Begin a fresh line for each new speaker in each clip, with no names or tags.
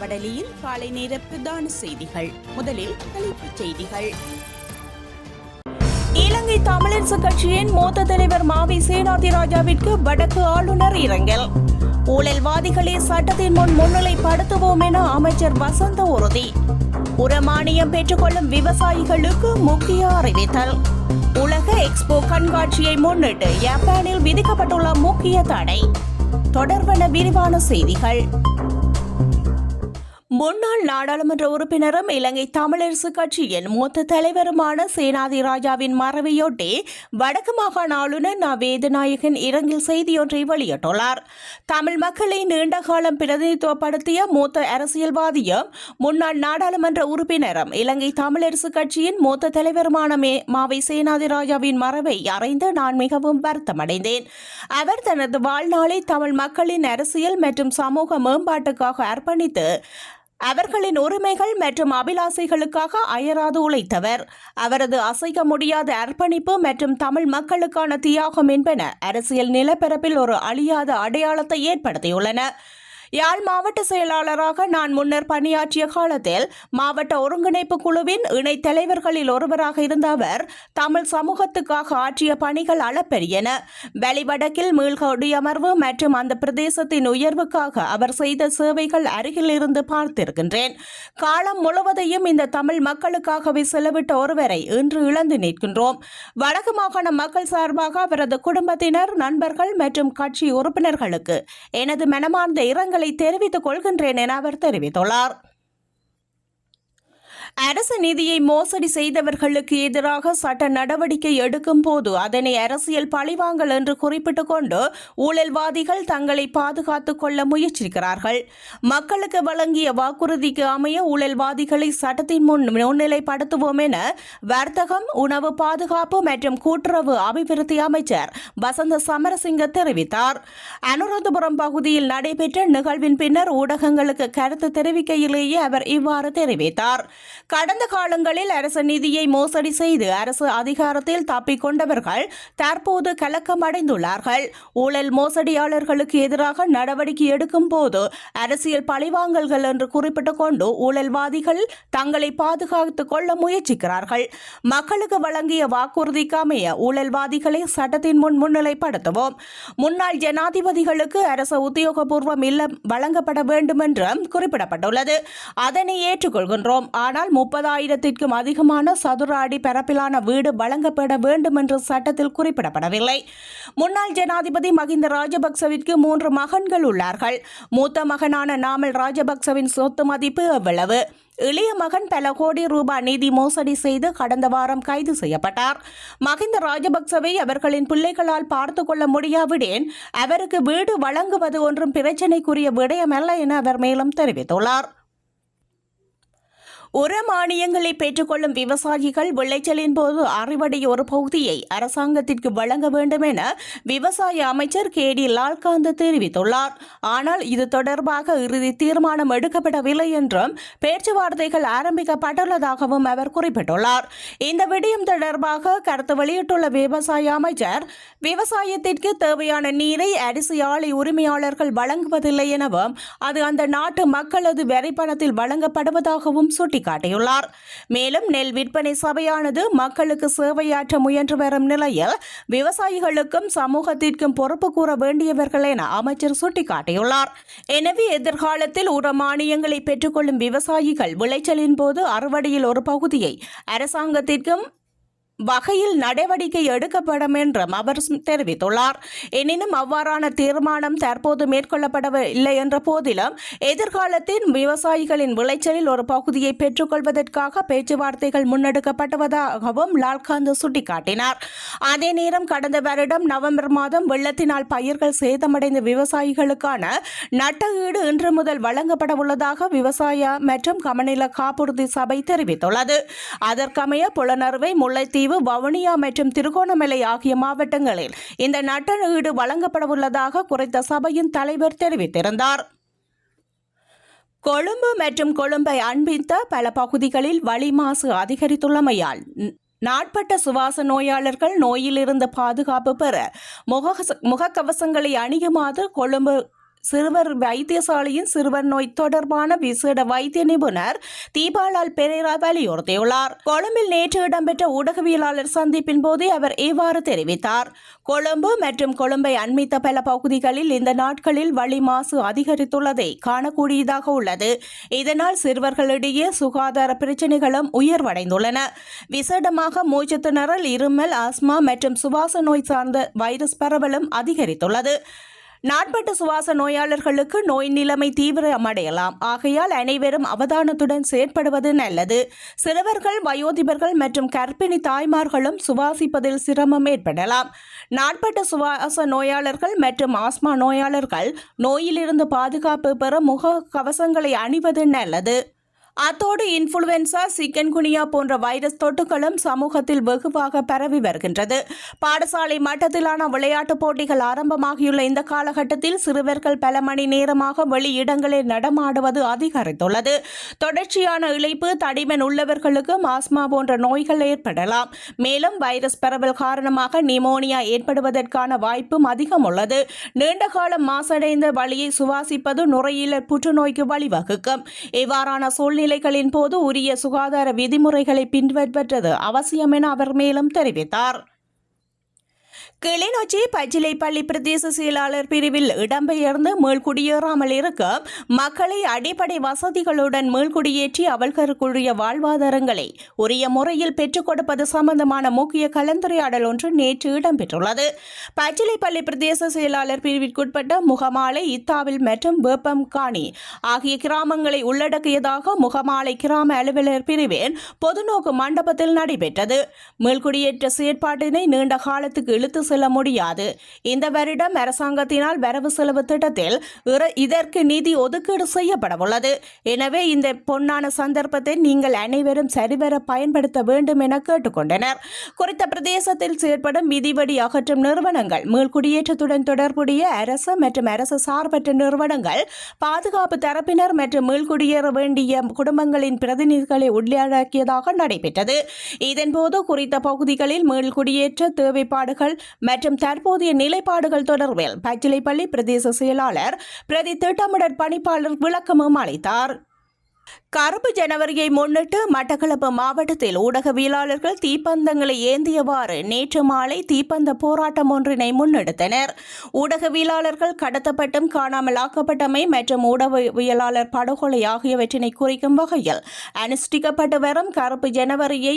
வடலியில் காலை நேர பிரதான செய்திகள் முதலில் தலைப்புச் செய்திகள் இலங்கை தமிழரசு கட்சியின் மூத்த தலைவர் மாவி சேனாதிராஜாவிற்கு வடக்கு ஆளுநர் இரங்கல் ஊழல்வாதிகளை சட்டத்தின் முன் முன்னிலைப்படுத்துவோம் என அமைச்சர் வசந்த உறுதி உரமானியம் பெற்றுக்கொள்ளும் விவசாயிகளுக்கு முக்கிய அறிவித்தல் உலக எக்ஸ்போ கண்காட்சியை முன்னிட்டு ஜப்பானில் விதிக்கப்பட்டுள்ள முக்கிய தடை தொடர்பான விரிவான செய்திகள் முன்னாள் நாடாளுமன்ற உறுப்பினரும் இலங்கை தமிழரசு கட்சியின் மூத்த தலைவருமான சேனாதி ராஜாவின் மறைவையொட்டி வடக்கு மாகாண ஆளுநர் ந வேதநாயகன் இரங்கல் செய்தியொன்றை வெளியிட்டுள்ளார் தமிழ் மக்களை நீண்டகாலம் பிரதிநிதித்துவப்படுத்திய மூத்த அரசியல்வாதியும் முன்னாள் நாடாளுமன்ற உறுப்பினரும் இலங்கை தமிழரசு கட்சியின் மூத்த தலைவருமான மே மாவை சேனாதி ராஜாவின் மறைவை அறைந்து நான் மிகவும் வருத்தமடைந்தேன் அவர் தனது வாழ்நாளை தமிழ் மக்களின் அரசியல் மற்றும் சமூக மேம்பாட்டுக்காக அர்ப்பணித்து அவர்களின் உரிமைகள் மற்றும் அபிலாசைகளுக்காக அயராது உழைத்தவர் அவரது அசைக்க முடியாத அர்ப்பணிப்பு மற்றும் தமிழ் மக்களுக்கான தியாகம் என்பன அரசியல் நிலப்பரப்பில் ஒரு அழியாத அடையாளத்தை ஏற்படுத்தியுள்ளன யாழ் மாவட்ட செயலாளராக நான் முன்னர் பணியாற்றிய காலத்தில் மாவட்ட ஒருங்கிணைப்பு குழுவின் இணை தலைவர்களில் ஒருவராக இருந்த அவர் தமிழ் சமூகத்துக்காக ஆற்றிய பணிகள் அளப்பெரியன வெளிவடக்கில் மீள்கொடி அமர்வு மற்றும் அந்த பிரதேசத்தின் உயர்வுக்காக அவர் செய்த சேவைகள் அருகில் இருந்து பார்த்திருக்கின்றேன் காலம் முழுவதையும் இந்த தமிழ் மக்களுக்காகவே செலவிட்ட ஒருவரை இன்று இழந்து நிற்கின்றோம் வடக்கு மாகாண மக்கள் சார்பாக அவரது குடும்பத்தினர் நண்பர்கள் மற்றும் கட்சி உறுப்பினர்களுக்கு எனது மனமார்ந்த இரங்கல் வாழ்த்துக்களை தெரிவித்துக் கொள்கின்றேன் என அவர் தெரிவித்துள்ளார் அரசு நிதியை மோசடி செய்தவர்களுக்கு எதிராக சட்ட நடவடிக்கை எடுக்கும் போது அதனை அரசியல் பழிவாங்கல் என்று குறிப்பிட்டுக் கொண்டு ஊழல்வாதிகள் தங்களை பாதுகாத்துக் கொள்ள முயற்சிக்கிறார்கள் மக்களுக்கு வழங்கிய வாக்குறுதிக்கு அமைய ஊழல்வாதிகளை சட்டத்தின் முன் முன்னிலைப்படுத்துவோம் என வர்த்தகம் உணவு பாதுகாப்பு மற்றும் கூட்டுறவு அபிவிருத்தி அமைச்சர் வசந்த சமரசிங்க தெரிவித்தார் அனுராதபுரம் பகுதியில் நடைபெற்ற நிகழ்வின் பின்னர் ஊடகங்களுக்கு கருத்து தெரிவிக்கையிலேயே அவர் இவ்வாறு தெரிவித்தார் கடந்த காலங்களில் அரசு நிதியை மோசடி செய்து அரசு அதிகாரத்தில் கொண்டவர்கள் தற்போது கலக்கமடைந்துள்ளார்கள் ஊழல் மோசடியாளர்களுக்கு எதிராக நடவடிக்கை எடுக்கும் போது அரசியல் பழிவாங்கல்கள் என்று குறிப்பிட்டுக் கொண்டு ஊழல்வாதிகள் தங்களை பாதுகாத்துக் கொள்ள முயற்சிக்கிறார்கள் மக்களுக்கு வழங்கிய வாக்குறுதிக்கு அமைய ஊழல்வாதிகளை சட்டத்தின் முன் முன்னிலைப்படுத்துவோம் முன்னாள் ஜனாதிபதிகளுக்கு அரசு உத்தியோகபூர்வம் இல்லம் வழங்கப்பட வேண்டும் என்றும் குறிப்பிடப்பட்டுள்ளது அதனை ஏற்றுக்கொள்கின்றோம் ஆனால் முப்பதாயிரத்திற்கும் அதிகமான சதுர அடி பரப்பிலான வீடு வழங்கப்பட வேண்டும் என்று சட்டத்தில் குறிப்பிடப்படவில்லை முன்னாள் ஜனாதிபதி மகிந்த ராஜபக்சவிற்கு மூன்று மகன்கள் உள்ளார்கள் மூத்த மகனான நாமல் ராஜபக்சவின் சொத்து மதிப்பு அவ்வளவு இளைய மகன் பல கோடி ரூபாய் நிதி மோசடி செய்து கடந்த வாரம் கைது செய்யப்பட்டார் மகிந்த ராஜபக்சவை அவர்களின் பிள்ளைகளால் பார்த்து கொள்ள முடியாவிடேன் அவருக்கு வீடு வழங்குவது ஒன்றும் பிரச்சினைக்குரிய விடயமல்ல என அவர் மேலும் தெரிவித்துள்ளார் உர மானியங்களை பெற்றுக்கொள்ளும் விவசாயிகள் விளைச்சலின் போது அறுவடை ஒரு பகுதியை அரசாங்கத்திற்கு வழங்க வேண்டும் என விவசாய அமைச்சர் கே டி லால்காந்த் தெரிவித்துள்ளார் ஆனால் இது தொடர்பாக இறுதி தீர்மானம் எடுக்கப்படவில்லை என்றும் பேச்சுவார்த்தைகள் ஆரம்பிக்கப்பட்டுள்ளதாகவும் அவர் குறிப்பிட்டுள்ளார் இந்த விடயம் தொடர்பாக கருத்து வெளியிட்டுள்ள விவசாய அமைச்சர் விவசாயத்திற்கு தேவையான நீரை அரிசி ஆலை உரிமையாளர்கள் வழங்குவதில்லை எனவும் அது அந்த நாட்டு மக்களது வரிப்பணத்தில் வழங்கப்படுவதாகவும் சுட்டி சுட்டிக்காட்டியுள்ளார் மேலும் நெல் விற்பனை சபையானது மக்களுக்கு சேவையாற்ற முயன்று வரும் நிலையில் விவசாயிகளுக்கும் சமூகத்திற்கும் பொறுப்பு கூற வேண்டியவர்கள் என அமைச்சர் சுட்டிக்காட்டியுள்ளார் எனவே எதிர்காலத்தில் உர மானியங்களை பெற்றுக்கொள்ளும் விவசாயிகள் விளைச்சலின் போது அறுவடையில் ஒரு பகுதியை அரசாங்கத்திற்கும் வகையில் நடவடிக்கை எடுக்கப்படும் என்றும் அவர் தெரிவித்துள்ளார் எனினும் அவ்வாறான தீர்மானம் தற்போது மேற்கொள்ளப்படவில்லை என்ற போதிலும் எதிர்காலத்தில் விவசாயிகளின் விளைச்சலில் ஒரு பகுதியை பெற்றுக்கொள்வதற்காக பேச்சுவார்த்தைகள் முன்னெடுக்கப்பட்டுவதாகவும் லால்காந்து சுட்டிக்காட்டினார் அதே நேரம் கடந்த வருடம் நவம்பர் மாதம் வெள்ளத்தினால் பயிர்கள் சேதமடைந்த விவசாயிகளுக்கான ஈடு இன்று முதல் வழங்கப்பட உள்ளதாக விவசாய மற்றும் கமநில காப்புறுதி சபை தெரிவித்துள்ளது அதற்கமைய புலனறுவை முல்லைத்தீவு பிரிவு வவுனியா மற்றும் திருகோணமலை ஆகிய மாவட்டங்களில் இந்த நட்டஈடு வழங்கப்படவுள்ளதாக குறித்த சபையின் தலைவர் தெரிவித்திருந்தார் கொழும்பு மற்றும் கொழும்பை அன்பித்த பல பகுதிகளில் வழி மாசு அதிகரித்துள்ளமையால் நாட்பட்ட சுவாச நோயாளர்கள் நோயிலிருந்து பாதுகாப்பு பெற முக முகக்கவசங்களை அணியுமாறு கொழும்பு சிறுவர் வைத்தியசாலையின் சிறுவர் நோய் தொடர்பான விசேட வைத்திய நிபுணர் தீபாலால் பெரேரா வலியுறுத்தியுள்ளார் கொழும்பில் நேற்று இடம்பெற்ற ஊடகவியலாளர் சந்திப்பின் போது அவர் இவ்வாறு தெரிவித்தார் கொழும்பு மற்றும் கொழும்பை அண்மித்த பல பகுதிகளில் இந்த நாட்களில் வழி மாசு அதிகரித்துள்ளதை காணக்கூடியதாக உள்ளது இதனால் சிறுவர்களிடையே சுகாதார பிரச்சனைகளும் உயர்வடைந்துள்ளன விசேடமாக மூச்சு திணறல் இருமல் ஆஸ்மா மற்றும் சுவாச நோய் சார்ந்த வைரஸ் பரவலும் அதிகரித்துள்ளது நாட்பட்ட சுவாச நோயாளர்களுக்கு நோய் நிலைமை தீவிரமடையலாம் ஆகையால் அனைவரும் அவதானத்துடன் செயற்படுவது நல்லது சிறுவர்கள் வயோதிபர்கள் மற்றும் கர்ப்பிணி தாய்மார்களும் சுவாசிப்பதில் சிரமம் ஏற்படலாம் நாட்பட்ட சுவாச நோயாளர்கள் மற்றும் ஆஸ்மா நோயாளர்கள் நோயிலிருந்து பாதுகாப்பு பெற முக கவசங்களை அணிவது நல்லது அத்தோடு இன்ஃபுளுவென்சா சிக்கன் குனியா போன்ற வைரஸ் தொட்டுகளும் சமூகத்தில் வெகுவாக பரவி வருகின்றது பாடசாலை மட்டத்திலான விளையாட்டுப் போட்டிகள் ஆரம்பமாகியுள்ள இந்த காலகட்டத்தில் சிறுவர்கள் பல மணி நேரமாக வெளியிடங்களில் நடமாடுவது அதிகரித்துள்ளது தொடர்ச்சியான இழைப்பு தடிமன் உள்ளவர்களுக்கும் ஆஸ்மா போன்ற நோய்கள் ஏற்படலாம் மேலும் வைரஸ் பரவல் காரணமாக நிமோனியா ஏற்படுவதற்கான வாய்ப்பும் அதிகம் உள்ளது நீண்டகாலம் மாசடைந்த வழியை சுவாசிப்பது நுரையீரல் புற்றுநோய்க்கு வழிவகுக்கும் இவ்வாறான சூழ்நிலை சூழ்நிலைகளின் போது உரிய சுகாதார விதிமுறைகளை பின்பற்றது அவசியம் என அவர் மேலும் தெரிவித்தார் கிளிநொச்சி பச்சிலைப்பள்ளி பிரதேச செயலாளர் பிரிவில் இடம்பெயர்ந்து மீள்குடியேறாமல் இருக்க மக்களை அடிப்படை வசதிகளுடன் மீள்குடியேற்றி அவர்களுக்குரிய வாழ்வாதாரங்களை உரிய முறையில் பெற்றுக் கொடுப்பது சம்பந்தமான முக்கிய கலந்துரையாடல் ஒன்று நேற்று இடம்பெற்றுள்ளது பச்சிலைப்பள்ளி பிரதேச செயலாளர் பிரிவிற்குட்பட்ட முகமாலை இத்தாவில் மற்றும் வேப்பம் காணி ஆகிய கிராமங்களை உள்ளடக்கியதாக முகமாலை கிராம அலுவலர் பிரிவின் பொதுநோக்கு மண்டபத்தில் நடைபெற்றது மேல்குடியேற்ற செயற்பாட்டினை நீண்ட காலத்துக்கு இழுத்து செல்ல முடியாது இந்த வருடம் அரசாங்கத்தினால் வரவு செலவு திட்டத்தில் இதற்கு நிதி ஒதுக்கீடு செய்யப்படவுள்ளது எனவே இந்த பொன்னான சந்தர்ப்பத்தை நீங்கள் அனைவரும் சரிவர பயன்படுத்த வேண்டும் என கேட்டுக்கொண்டனர் குறித்த பிரதேசத்தில் செயற்படும் மிதிவடி அகற்றும் நிறுவனங்கள் மீள்குடியேற்றத்துடன் தொடர்புடைய அரசு மற்றும் அரசு சார்பற்ற நிறுவனங்கள் பாதுகாப்பு தரப்பினர் மற்றும் மீள்குடியேற வேண்டிய குடும்பங்களின் பிரதிநிதிகளை உள்ளடக்கியதாக நடைபெற்றது இதன்போது குறித்த பகுதிகளில் மீள்குடியேற்ற தேவைப்பாடுகள் மற்றும் தற்போதைய நிலைப்பாடுகள் தொடர்பில் பச்சிலைப்பள்ளி பிரதேச செயலாளர் பிரதி திட்டமிடல் பணிப்பாளர் விளக்கமும் அளித்தார் கருப்பு ஜனவரியை முன்னிட்டு மட்டக்களப்பு மாவட்டத்தில் ஊடகவியலாளர்கள் தீப்பந்தங்களை ஏந்தியவாறு நேற்று மாலை தீப்பந்த போராட்டம் ஒன்றினை முன்னெடுத்தனர் ஊடகவியலாளர்கள் கடத்தப்பட்டும் காணாமலாக்கப்பட்டமை மற்றும் ஊடகவியலாளர் படுகொலை ஆகியவற்றினை குறிக்கும் வகையில் அனுஷ்டிக்கப்பட்டு வரும் கருப்பு ஜனவரியை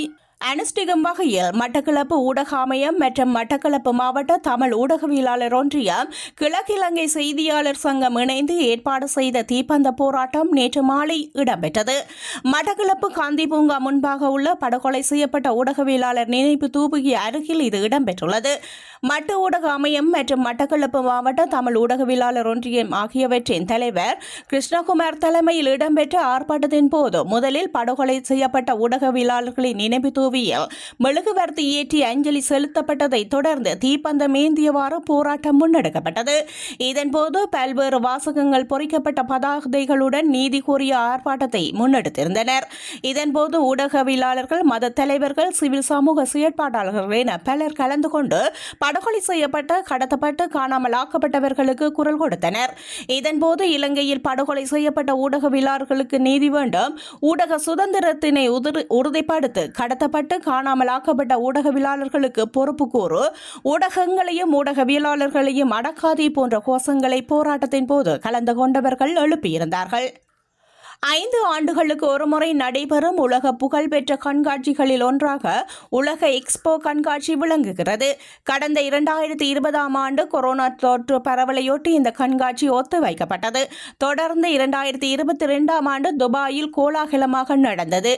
அனுஷ்டிகம்பகையில் மட்டக்களப்பு ஊடக அமையம் மற்றும் மட்டக்களப்பு மாவட்ட தமிழ் ஊடகவியலாளர் ஒன்றியம் கிழக்கிழங்கை செய்தியாளர் சங்கம் இணைந்து ஏற்பாடு செய்த தீப்பந்த போராட்டம் நேற்று மாலை இடம்பெற்றது மட்டக்களப்பு காந்தி பூங்கா முன்பாக உள்ள படுகொலை செய்யப்பட்ட ஊடகவியலாளர் நினைப்பு தூபுகி அருகில் இது இடம்பெற்றுள்ளது மட்ட ஊடக அமையம் மற்றும் மட்டக்களப்பு மாவட்ட தமிழ் ஊடகவியலாளர் ஒன்றியம் ஆகியவற்றின் தலைவர் கிருஷ்ணகுமார் தலைமையில் இடம்பெற்ற ஆர்ப்பாட்டத்தின் போது முதலில் படுகொலை செய்யப்பட்ட ஊடகவியலாளர்களின் நினைவு தூவியில் மெழுகுவர்த்தி ஏற்றி அஞ்சலி செலுத்தப்பட்டதை தொடர்ந்து தீப்பந்தம் ஏந்தியவாறு போராட்டம் முன்னெடுக்கப்பட்டது இதன்போது பல்வேறு வாசகங்கள் பொறிக்கப்பட்ட பதாகைகளுடன் நீதி கோரிய ஆர்ப்பாட்டத்தை முன்னெடுத்திருந்தனர் இதன்போது ஊடகவியலாளர்கள் மத தலைவர்கள் சிவில் சமூக செயற்பாட்டாளர்கள் என பலர் கலந்து கொண்டு படுகொலை செய்யப்பட்ட கடத்தப்பட்டு காணாமல் ஆக்கப்பட்டவர்களுக்கு குரல் கொடுத்தனர் இதன்போது இலங்கையில் படுகொலை செய்யப்பட்ட ஊடகவியலாளர்களுக்கு நீதி வேண்டும் ஊடக சுதந்திரத்தினை உறுதிப்படுத்த கடத்தப்பட்ட கடத்தப்பட்டு காணாமலாக்கப்பட்ட ஊடகவியலாளர்களுக்கு பொறுப்பு கூறு ஊடகங்களையும் ஊடகவியலாளர்களையும் அடக்காதே போன்ற கோஷங்களை போராட்டத்தின் போது கலந்து கொண்டவர்கள் எழுப்பியிருந்தார்கள் ஐந்து ஆண்டுகளுக்கு ஒருமுறை நடைபெறும் உலக புகழ்பெற்ற கண்காட்சிகளில் ஒன்றாக உலக எக்ஸ்போ கண்காட்சி விளங்குகிறது கடந்த இரண்டாயிரத்தி இருபதாம் ஆண்டு கொரோனா தொற்று பரவலையொட்டி இந்த கண்காட்சி ஒத்திவைக்கப்பட்டது தொடர்ந்து இரண்டாயிரத்தி இருபத்தி ரெண்டாம் ஆண்டு துபாயில் கோலாகலமாக நடந்தது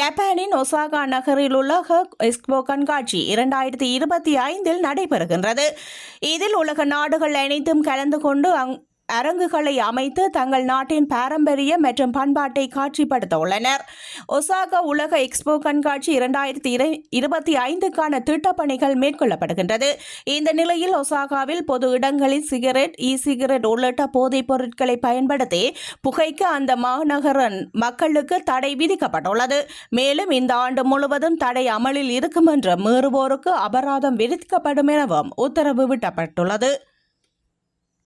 ஜப்பானின் ஒசாகா நகரில் உலக எக்ஸ்போ கண்காட்சி இரண்டாயிரத்தி இருபத்தி ஐந்தில் நடைபெறுகின்றது இதில் உலக நாடுகள் அனைத்தும் கலந்து கொண்டு அரங்குகளை அமைத்து தங்கள் நாட்டின் பாரம்பரிய மற்றும் பண்பாட்டை காட்சிப்படுத்த உள்ளனர் ஒசாகா உலக எக்ஸ்போ கண்காட்சி இரண்டாயிரத்தி இருபத்தி ஐந்துக்கான திட்டப்பணிகள் மேற்கொள்ளப்படுகின்றது இந்த நிலையில் ஒசாகாவில் பொது இடங்களில் சிகரெட் இ சிகரெட் உள்ளிட்ட போதைப் பொருட்களை பயன்படுத்தி புகைக்க அந்த மாநகரன் மக்களுக்கு தடை விதிக்கப்பட்டுள்ளது மேலும் இந்த ஆண்டு முழுவதும் தடை அமலில் இருக்கும் என்று மீறுவோருக்கு அபராதம் விதிக்கப்படும் எனவும் உத்தரவு விடப்பட்டுள்ளது